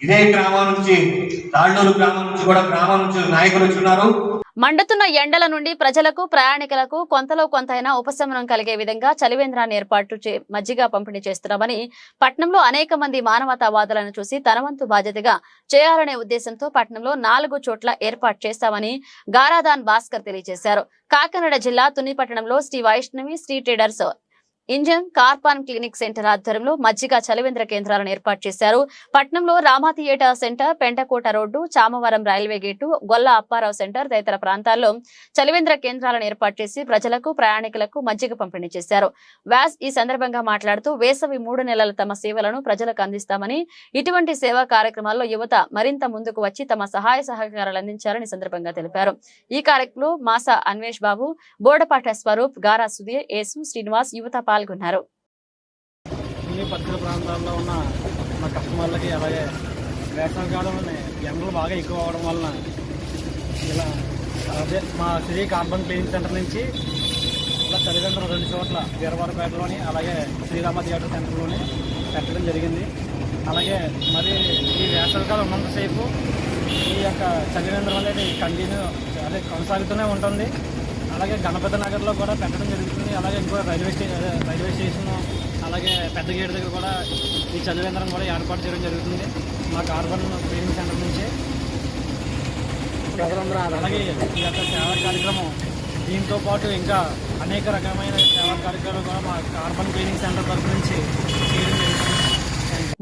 ఇదే గ్రామం నుంచి తాళ్ళూరు గ్రామం నుంచి కూడా గ్రామం నుంచి నాయకులు ఉన్నారు మండుతున్న ఎండల నుండి ప్రజలకు ప్రయాణికులకు కొంతలో కొంతైనా ఉపశమనం కలిగే విధంగా చలివేంద్రాన్ని ఏర్పాటు చే మజ్జిగ పంపిణీ చేస్తున్నామని పట్నంలో అనేక మంది మానవతావాదులను చూసి తనవంతు బాధ్యతగా చేయాలనే ఉద్దేశంతో పట్నంలో నాలుగు చోట్ల ఏర్పాటు చేస్తామని గారాదాన్ భాస్కర్ తెలియజేశారు. కాకినాడ జిల్లా తుని పట్టణంలో Shri Vaishnavi Shri traders engine కార్పాన్ clinic centre ఆధ్వర్యంలో మజ్జిగ చలివేంద్ర కేంద్రాలను ఏర్పాటు చేశారు. పట్నంలో Rama theatre centre Pentakota road Chamavaram railway gate Golla Apparao centre తదితర ప్రాంతాల్లో చలివేంద్ర కేంద్రాలను ఏర్పాటు చేసి ప్రజలకు ప్రయాణికులకు మజ్జిగ పంపిణీ చేశారు. వ్యాస్ ఈ సందర్భంగా మాట్లాడుతూ వేసవి మూడు నెలల తమ సేవలను ప్రజలకు అందిస్తామని ఇటువంటి సేవా కార్యక్రమాల్లో యువత మరింత ముందుకు వచ్చి తమ సహాయ సహకారాలు అందించాలని సందర్భంగా తెలిపారు. ఈ కార్యక్రమంలో మాసా అన్వేష్ బాబు బోడపాట స్వరూప్ గారా సుధీర్ యేసు శ్రీనివాస్ యువత పాల్గొన్నారు. అన్ని పరిసర ప్రాంతాల్లో ఉన్న మా కస్టమర్లకి అలాగే వేసవికాలంలోనే ఎండలు బాగా ఎక్కువ అవడం వలన ఇలా అదే మా శ్రీ కార్బన్ క్లీనింగ్ సెంటర్ నుంచి ఇలా తల్లిదండ్రులు రెండు చోట్ల వీరవరపేటలోని అలాగే శ్రీరామ థియేటర్ సెంటర్లోని పెట్టడం జరిగింది. అలాగే మరి ఈ వేసవికాలం ఉన్నంతసేపు ఈ యొక్క చలివేంద్రం అనేది కంటిన్యూ అదే కొనసాగుతూనే ఉంటుంది. అలాగే గణపతి నగర్లో కూడా పెట్టడం జరుగుతుంది అలాగే ఇంకో రైల్వే స్టేషన్ రైల్వే స్టేషన్ అలాగే పెద్ద గేట్ దగ్గర కూడా ఈ చలివేంద్రం కూడా ఏర్పాటు చేయడం జరుగుతుంది. మా కార్బన్ క్లీనింగ్ సెంటర్ నుంచి. అలాగే ఈ యొక్క సేవా కార్యక్రమం దీంతో పాటు ఇంకా అనేక రకమైన సేవా కార్యక్రమాలు కూడా మా కార్బన్ క్లీనింగ్ సెంటర్ తరఫు నుంచి చేయడం జరుగుతుంది.